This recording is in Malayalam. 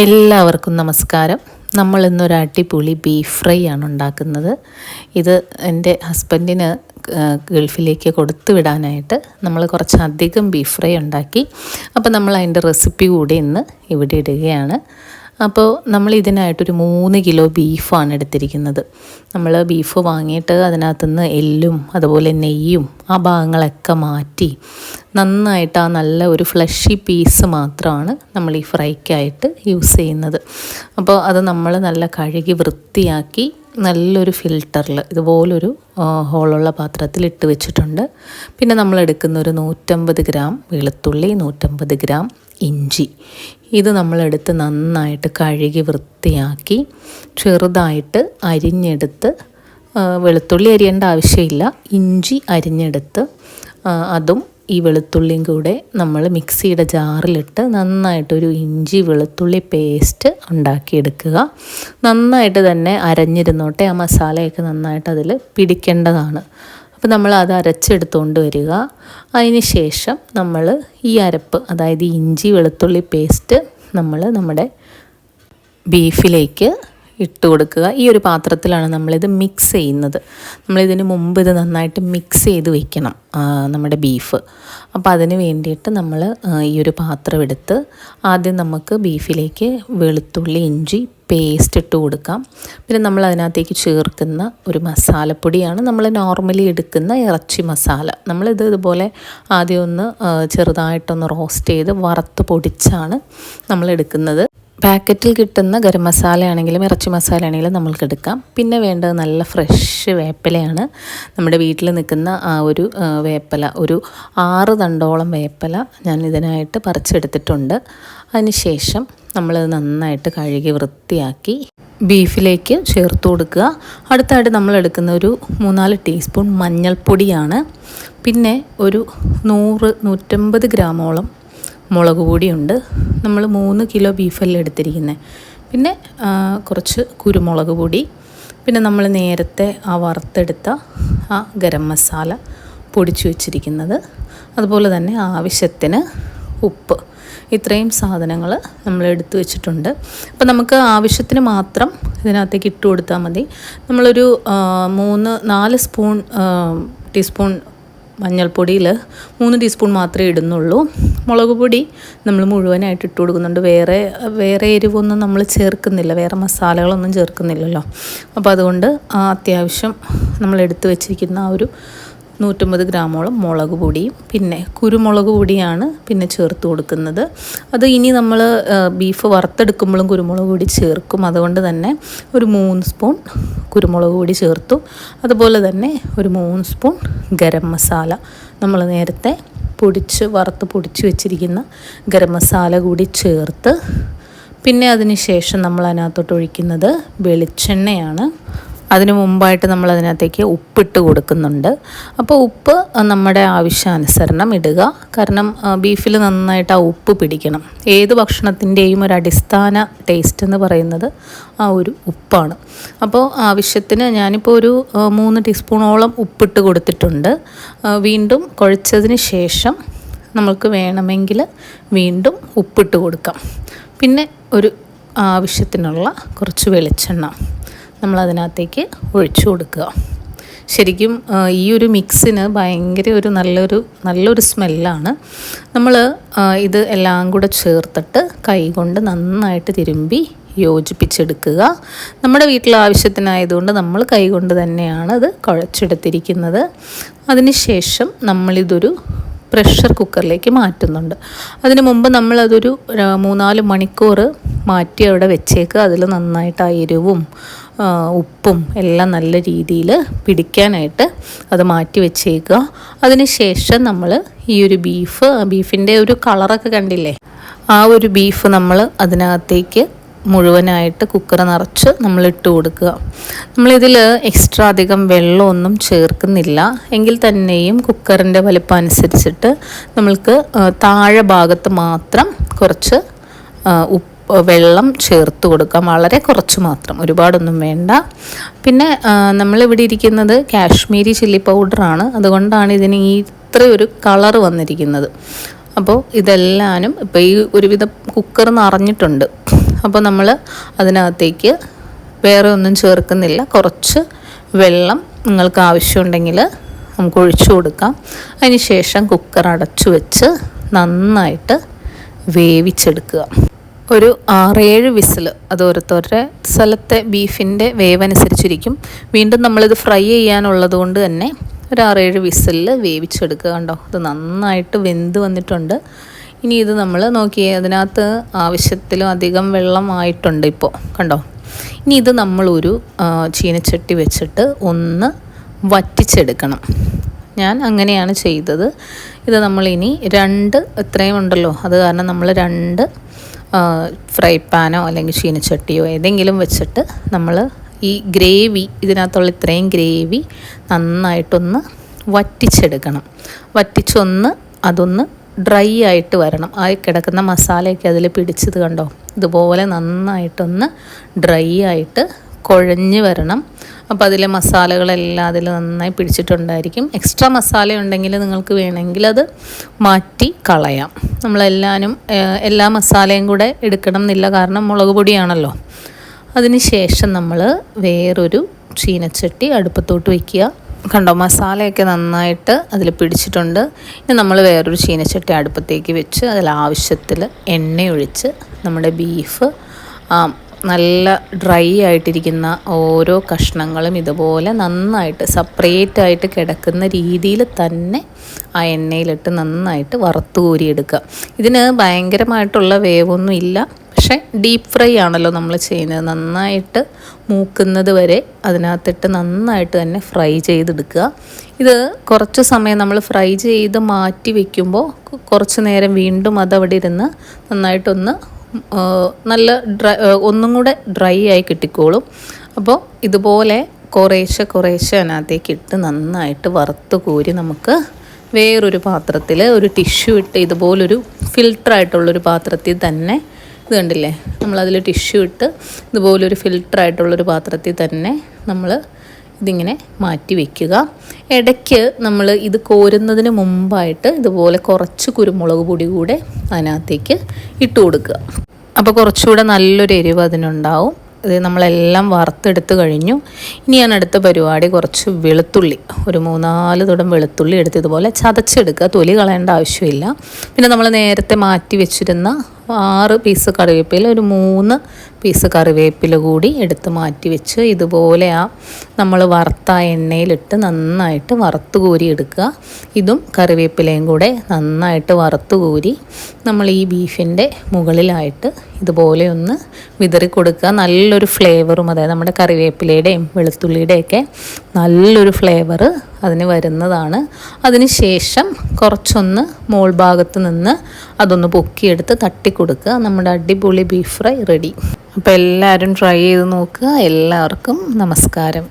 എല്ലാവർക്കും നമസ്കാരം. നമ്മൾ ഇന്നൊരു അടിപൊളി ബീഫ് ഫ്രൈ ആണ് ഉണ്ടാക്കുന്നത്. ഇത് എന്റെ ഹസ്ബൻഡിന് ഗൾഫിലേക്ക് കൊടുത്തു വിടാനായിട്ട് നമ്മൾ കുറച്ചധികം ബീഫ് ഫ്രൈ ഉണ്ടാക്കി. അപ്പോൾ നമ്മൾ അതിന്റെ റെസിപ്പി കൂടി ഇന്ന് ഇവിടെ ഇടുകയാണ്. അപ്പോൾ നമ്മൾ ഇതിനായിട്ടൊരു മൂന്ന് കിലോ ബീഫാണ് എടുത്തിരിക്കുന്നത്. നമ്മൾ ബീഫ് വാങ്ങിയിട്ട് അതിനകത്തുനിന്ന് എല്ലും അതുപോലെ നെയ്യും ആ ഭാഗങ്ങളൊക്കെ മാറ്റി നന്നായിട്ട് ആ നല്ല ഒരു ഫ്ലഷി പീസ് മാത്രമാണ് നമ്മൾ ഈ ഫ്രൈക്കായിട്ട് യൂസ് ചെയ്യുന്നത്. അപ്പോൾ അത് നമ്മൾ നല്ല കഴുകി വൃത്തിയാക്കി നല്ലൊരു ഫിൽറ്ററിൽ ഇതുപോലൊരു ഹോളുള്ള പാത്രത്തിൽ ഇട്ട് വെച്ചിട്ടുണ്ട്. പിന്നെ നമ്മൾ എടുക്കുന്ന ഒരു നൂറ്റമ്പത് ഗ്രാം വെളുത്തുള്ളി നൂറ്റമ്പത് ഗ്രാം ഇഞ്ചി. ഇത് നമ്മളെടുത്ത് നന്നായിട്ട് കഴുകി വൃത്തിയാക്കി ചെറുതായിട്ട് അരിഞ്ഞെടുത്ത് വെളുത്തുള്ളി അരിയേണ്ട ആവശ്യമില്ല. ഇഞ്ചി അരിഞ്ഞെടുത്ത് അതും ഈ വെളുത്തുള്ളിയും കൂടെ നമ്മൾ മിക്സിയുടെ ജാറിലിട്ട് നന്നായിട്ടൊരു ഇഞ്ചി വെളുത്തുള്ളി പേസ്റ്റ് ഉണ്ടാക്കിയെടുക്കുക. നന്നായിട്ട് തന്നെ അരഞ്ഞിരുന്നോട്ടെ ആ മസാലയൊക്കെ നന്നായിട്ട് അതിൽ പിടിക്കേണ്ടതാണ്. അപ്പോൾ നമ്മൾ അത് അരച്ചെടുത്തുകൊണ്ട് വരിക. അതിന് ശേഷം നമ്മൾ ഈ അരപ്പ് അതായത് ഇഞ്ചി വെളുത്തുള്ളി പേസ്റ്റ് നമ്മൾ നമ്മുടെ ബീഫിലേക്ക് ഇട്ട് കൊടുക്കുക. ഈ ഒരു പാത്രത്തിലാണ് നമ്മളിത് മിക്സ് ചെയ്യുന്നത്. നമ്മളിതിന് മുമ്പ് ഇത് നന്നായിട്ട് മിക്സ് ചെയ്ത് വെക്കണം നമ്മുടെ ബീഫ് അപ്പോൾ അതിന് വേണ്ടിയിട്ട് നമ്മൾ ഈ ഒരു പാത്രം എടുത്ത് ആദ്യം നമുക്ക് ബീഫിലേക്ക് വെളുത്തുള്ളി ഇഞ്ചി പേസ്റ്റ് ഇട്ട് കൊടുക്കാം. പിന്നെ നമ്മൾ അതിനകത്തേക്ക് ചേർക്കുന്ന ഒരു മസാലപ്പൊടിയാണ് നമ്മൾ നോർമലി എടുക്കുന്ന ഇറച്ചി മസാല. നമ്മളിത് ഇതുപോലെ ആദ്യം ഒന്ന് ചെറുതായിട്ടൊന്ന് റോസ്റ്റ് ചെയ്ത് വറുത്ത് പൊടിച്ചാണ് നമ്മൾ എടുക്കുന്നത്. പാക്കറ്റിൽ കിട്ടുന്ന ഗരം മസാല ആണെങ്കിലും ഇറച്ചി മസാല ആണെങ്കിലും എടുക്കാം പിന്നെ വേണ്ടത് നല്ല ഫ്രഷ് വേപ്പിലയാണ്. നമ്മുടെ വീട്ടിൽ നിൽക്കുന്ന ആ ഒരു വേപ്പില ഒരു ആറ് തണ്ടോളം വേപ്പില ഞാൻ ഇതിനായിട്ട് പറിച്ചെടുത്തിട്ടുണ്ട്. അതിനുശേഷം നമ്മളത് നന്നായിട്ട് കഴുകി വൃത്തിയാക്കി ബീഫിലേക്ക് ചേർത്ത് കൊടുക്കുക. അടുത്തായിട്ട് നമ്മൾ എടുക്കുന്ന ഒരു മൂന്നാൽ ടീസ്പൂൺ മഞ്ഞൾപ്പൊടിയാണ്. പിന്നെ ഒരു നൂറ് നൂറ്റമ്പത് ഗ്രാമോളം മുളക് പൊടിയുണ്ട്. നമ്മൾ മൂന്ന് കിലോ ബീഫല്ലേ എടുത്തിരിക്കുന്നത് പിന്നെ കുറച്ച് കുരുമുളക് പൊടി. പിന്നെ നമ്മൾ നേരത്തെ ആ വറുത്തെടുത്ത ആ ഗരം മസാല പൊടിച്ചു വെച്ചിരിക്കുന്നത്. അതുപോലെ തന്നെ ആവശ്യത്തിന് ഉപ്പ്. ഇത്രയും സാധനങ്ങൾ നമ്മൾ എടുത്തു വെച്ചിട്ടുണ്ട്. അപ്പോൾ നമുക്ക് ആവശ്യത്തിന് മാത്രം ഇതിനകത്തേക്ക് ഇട്ട് കൊടുത്താൽ മതി. നമ്മളൊരു മൂന്ന് നാല് സ്പൂൺ ടീസ്പൂൺ മഞ്ഞൾപ്പൊടിയിൽ മൂന്ന് ടീസ്പൂൺ മാത്രമേ ഇടുന്നുള്ളൂ. മുളക് പൊടി നമ്മൾ മുഴുവനായിട്ട് ഇട്ട് കൊടുക്കുന്നുണ്ട്. വേറെ വേറെ എരിവൊന്നും നമ്മൾ ചേർക്കുന്നില്ല. വേറെ മസാലകളൊന്നും ചേർക്കുന്നില്ലല്ലോ. അപ്പോൾ അതുകൊണ്ട് അത്യാവശ്യം നമ്മൾ എടുത്തു വെച്ചിരിക്കുന്ന ആ ഒരു നൂറ്റമ്പത് ഗ്രാമോളം മുളക് പൊടിയും പിന്നെ കുരുമുളക് പൊടിയാണ് പിന്നെ ചേർത്ത് കൊടുക്കുന്നത്. അത് ഇനി നമ്മൾ ബീഫ് വറുത്തെടുക്കുമ്പോഴും കുരുമുളക് പൊടി ചേർക്കും. അതുകൊണ്ട് തന്നെ ഒരു മൂന്ന് സ്പൂൺ കുരുമുളക് പൊടി ചേർത്തു. അതുപോലെ തന്നെ ഒരു മൂന്ന് സ്പൂൺ ഗരം മസാല. നമ്മൾ നേരത്തെ പൊടിച്ച് വറുത്ത് പൊടിച്ച് വെച്ചിരിക്കുന്ന ഗരം മസാല കൂടി ചേർത്ത് പിന്നെ അതിന് ശേഷം നമ്മൾ അതിനകത്തോട്ട് ഒഴിക്കുന്നത് വെളിച്ചെണ്ണയാണ്. അതിന് മുമ്പായിട്ട് നമ്മൾ അതിനകത്തേക്ക് ഉപ്പിട്ട് കൊടുക്കുന്നുണ്ട്. അപ്പോൾ ഉപ്പ് നമ്മുടെ ആവശ്യാനുസരണം ഇടുക. കാരണം ബീഫിൽ നന്നായിട്ട് ആ ഉപ്പ് പിടിക്കണം. ഏത് ഭക്ഷണത്തിന്റെയും ഒരു അടിസ്ഥാന ടേസ്റ്റ് എന്ന് പറയുന്നത് ആ ഒരു ഉപ്പാണ്. അപ്പോൾ ആവശ്യത്തിന് ഞാനിപ്പോൾ ഒരു മൂന്ന് ടീസ്പൂണോളം ഉപ്പിട്ട് കൊടുത്തിട്ടുണ്ട്. വീണ്ടും കുഴച്ചതിന് ശേഷം നമുക്ക് വേണമെങ്കിൽ വീണ്ടും ഉപ്പിട്ട് കൊടുക്കാം. പിന്നെ ഒരു ആവശ്യത്തിനുള്ള കുറച്ച് വെളിച്ചെണ്ണ. നമ്മൾ അതിനകത്തേക്ക് ഒഴിച്ചു കൊടുക്കുക. ശരിക്കും ഈ ഒരു മിക്സിന് ഭയങ്കര ഒരു നല്ലൊരു നല്ലൊരു സ്മെല്ലാണ്. നമ്മൾ ഇത് എല്ലാം കൂടെ ചേർത്തിട്ട് കൈകൊണ്ട് നന്നായിട്ട് തിരുമ്പി യോജിപ്പിച്ചെടുക്കുക. നമ്മുടെ വീട്ടിൽ ആവശ്യത്തിനായതുകൊണ്ട് നമ്മൾ കൈകൊണ്ട് തന്നെയാണ് അത് കുഴച്ചെടുത്തിരിക്കുന്നത്. അതിനുശേഷം നമ്മളിതൊരു പ്രഷർ കുക്കറിലേക്ക് മാറ്റുന്നുണ്ട്. അതിന് മുമ്പ് നമ്മളതൊരു മൂന്നാൽ മണിക്കൂർ മാറ്റി അവിടെ വെച്ചേക്കുക. അതിൽ നന്നായിട്ട് ആ എരിവും ഉപ്പും എല്ലാം നല്ല രീതിയിൽ പിടിക്കാനായിട്ട് അത് മാറ്റി വെച്ചേക്കുക. അതിന് ശേഷം നമ്മൾ ഈ ഒരു ബീഫ് ബീഫിന്റെ ഒരു കളറൊക്കെ കണ്ടില്ലേ? ആ ഒരു ബീഫ് നമ്മൾ അതിനകത്തേക്ക് മുഴുവനായിട്ട് കുക്കർ നിറച്ച് നമ്മൾ ഇട്ട് കൊടുക്കുക. നമ്മളിതിൽ എക്സ്ട്രാ അധികം വെള്ളമൊന്നും ചേർക്കുന്നില്ല. എങ്കിൽ തന്നെയും കുക്കറിന്റെ വലിപ്പം അനുസരിച്ചിട്ട് നമ്മൾക്ക് താഴെ ഭാഗത്ത് മാത്രം കുറച്ച് ഉപ്പ് വെള്ളം ചേർത്ത് കൊടുക്കാം. വളരെ കുറച്ച് മാത്രം. ഒരുപാടൊന്നും വേണ്ട. പിന്നെ നമ്മളിവിടെ ഇരിക്കുന്നത് കാശ്മീരി ചില്ലി പൗഡറാണ്. അതുകൊണ്ടാണ് ഇതിന് ഈ ഇത്രയൊരു കളർ വന്നിരിക്കുന്നത്. അപ്പോൾ ഇതെല്ലാനും ഇപ്പോൾ ഈ ഒരുവിധം കുക്കർ നിറഞ്ഞിട്ടുണ്ട് അപ്പോൾ നമ്മൾ അതിനകത്തേക്ക് വേറെ ഒന്നും ചേർക്കുന്നില്ല. കുറച്ച് വെള്ളം നിങ്ങൾക്ക് ആവശ്യമുണ്ടെങ്കിൽ നമുക്ക് ഒഴിച്ചു കൊടുക്കാം. അതിന് ശേഷം കുക്കർ അടച്ചു വെച്ച് നന്നായിട്ട് വേവിച്ചെടുക്കുക. ഒരു ആറേഴ് വിസിൽ അത് ഓരോരുത്തരുടെ സ്ഥലത്തെ ബീഫിന്റെ വേവനുസരിച്ചിരിക്കും. വീണ്ടും നമ്മളിത് ഫ്രൈ ചെയ്യാനുള്ളത് കൊണ്ട് തന്നെ ഒരു ആറേഴ് വിസിലിൽ വേവിച്ചെടുക്കുക കണ്ടോ? ഇത് നന്നായിട്ട് വെന്ത് വന്നിട്ടുണ്ട്. ഇനി ഇത് നമ്മൾ നോക്കിയേ അതിനകത്ത് ആവശ്യത്തിലും അധികം വെള്ളമായിട്ടുണ്ട് ഇപ്പോൾ കണ്ടോ? ഇനി ഇത് നമ്മളൊരു ചീനച്ചട്ടി വെച്ചിട്ട് ഒന്ന് വറ്റിച്ചെടുക്കണം. ഞാൻ അങ്ങനെയാണ് ചെയ്തത്. ഇത് നമ്മളിനി രണ്ട് ഇത്രയും ഉണ്ടല്ലോ. അത് കാരണം നമ്മൾ രണ്ട് ഫ്രൈ പാനോ അല്ലെങ്കിൽ ക്ഷീണിച്ചട്ടിയോ ഏതെങ്കിലും വെച്ചിട്ട് നമ്മൾ ഈ ഗ്രേവി ഇതിനകത്തുള്ള ഇത്രയും ഗ്രേവി നന്നായിട്ടൊന്ന് വറ്റിച്ചെടുക്കണം. വറ്റിച്ചൊന്ന് അതൊന്ന് ഡ്രൈ ആയിട്ട് വരണം. ആ കിടക്കുന്ന മസാലയൊക്കെ അതിൽ പിടിച്ചത് കണ്ടോ? ഇതുപോലെ നന്നായിട്ടൊന്ന് ഡ്രൈ ആയിട്ട് കുഴഞ്ഞ് വരണം. അപ്പോൾ അതിലെ മസാലകളെല്ലാം അതിൽ നന്നായി പിടിച്ചിട്ടുണ്ടായിരിക്കും. എക്സ്ട്രാ മസാല ഉണ്ടെങ്കിൽ നിങ്ങൾക്ക് വേണമെങ്കിൽ അത് മാറ്റി കളയാം. നമ്മളെല്ലാനും എല്ലാ മസാലയും കൂടെ എടുക്കണം എന്നില്ല കാരണം മുളക് പൊടിയാണല്ലോ. അതിന് ശേഷം നമ്മൾ വേറൊരു ചീനച്ചട്ടി അടുപ്പത്തോട്ട് വയ്ക്കുക കണ്ടോ മസാലയൊക്കെ നന്നായിട്ട് അതിൽ പിടിച്ചിട്ടുണ്ട്. ഇനി നമ്മൾ വേറൊരു ചീനച്ചട്ടി അടുപ്പത്തേക്ക് വെച്ച് അതിൽ ആവശ്യത്തിൽ എണ്ണയൊഴിച്ച് നമ്മുടെ ബീഫ് നല്ല ഡ്രൈ ആയിട്ടിരിക്കുന്ന ഓരോ കഷ്ണങ്ങളും ഇതുപോലെ നന്നായിട്ട് സപ്പറേറ്റ് ആയിട്ട് കിടക്കുന്ന രീതിയിൽ തന്നെ ആ എണ്ണയിലിട്ട് നന്നായിട്ട് വറുത്ത് കോരിയെടുക്കുക ഇതിന് ഭയങ്കരമായിട്ടുള്ള വേവൊന്നും ഇല്ല. പക്ഷേ ഡീപ്പ് ഫ്രൈ ആണല്ലോ നമ്മൾ ചെയ്യുന്നത്. നന്നായിട്ട് മൂക്കുന്നത് വരെ അതിനകത്തിട്ട് നന്നായിട്ട് തന്നെ ഫ്രൈ ചെയ്തെടുക്കുക. ഇത് കുറച്ച് സമയം നമ്മൾ ഫ്രൈ ചെയ്ത് മാറ്റി വയ്ക്കുമ്പോൾ കുറച്ച് നേരം വീണ്ടും അതവിടെ ഇരുന്ന് നന്നായിട്ടൊന്ന് നല്ല ഡ്രൈ ഒന്നും കൂടെ ഡ്രൈ ആയി കിട്ടിക്കോളും. അപ്പോൾ ഇതുപോലെ കുറേശ്ശെ കുറേശ്ശെ അതിനകത്തേക്ക് ഇട്ട് നന്നായിട്ട് വറുത്ത് കോരി നമുക്ക് വേറൊരു പാത്രത്തിൽ ഒരു ടിഷ്യൂ ഇട്ട് ഇതുപോലൊരു ഫിൽട്ടറായിട്ടുള്ളൊരു പാത്രത്തിൽ തന്നെ ഇത് കണ്ടില്ലേ? നമ്മളതിൽ ടിഷ്യൂ ഇട്ട് ഇതുപോലൊരു ഫിൽട്ടറായിട്ടുള്ളൊരു പാത്രത്തിൽ തന്നെ നമ്മൾ ഇതിങ്ങനെ മാറ്റി വെക്കുക. ഇടയ്ക്ക് നമ്മൾ ഇത് കോരുന്നതിന് മുമ്പായിട്ട് ഇതുപോലെ കുറച്ച് കുരുമുളക് പൊടി കൂടെ അതിനകത്തേക്ക് ഇട്ട് കൊടുക്കുക. അപ്പോൾ കുറച്ചുകൂടെ നല്ലൊരു എരിവ് അതിനുണ്ടാവും. ഇത് നമ്മളെല്ലാം വറുത്തെടുത്ത് കഴിഞ്ഞു. ഇനി ഞാൻ അടുത്ത പരിപാടി കുറച്ച് വെളുത്തുള്ളി. ഒരു മൂന്നാൽ തുടം വെളുത്തുള്ളി എടുത്ത് ഇതുപോലെ ചതച്ചെടുക്കുക. തൊലി കളയേണ്ട ആവശ്യമില്ല. പിന്നെ നമ്മൾ നേരത്തെ മാറ്റി വെച്ചിരുന്ന ആറ് പീസ് കറിവേപ്പില ഒരു മൂന്ന് പീസ് കറിവേപ്പില കൂടി എടുത്ത് മാറ്റി വെച്ച് ഇതുപോലെ ആ നമ്മൾ വറുത്ത എണ്ണയിലിട്ട് നന്നായിട്ട് വറുത്ത് കോരി എടുക്കുക. ഇതും കറിവേപ്പിലയും കൂടെ നന്നായിട്ട് വറുത്ത് കോരി നമ്മൾ ഈ ബീഫിന്റെ മുകളിലായിട്ട് ഇതുപോലെ ഒന്ന് വിതറി കൊടുക്കുക. നല്ലൊരു ഫ്ലേവറും അതായത് നമ്മുടെ കറിവേപ്പിലയുടെയും വെളുത്തുള്ളിയുടെയൊക്കെ നല്ലൊരു ഫ്ലേവർ അതിന് വരുന്നതാണ്. അതിന് ശേഷം കുറച്ചൊന്ന് മോൾ ഭാഗത്ത് നിന്ന് അതൊന്ന് പൊക്കിയെടുത്ത് തട്ടിക്കൊടുക്കുക. നമ്മുടെ അടിപൊളി ബീഫ് ഫ്രൈ റെഡി. അപ്പോൾ എല്ലാവരും ട്രൈ ചെയ്ത് നോക്കുക. എല്ലാവർക്കും നമസ്കാരം.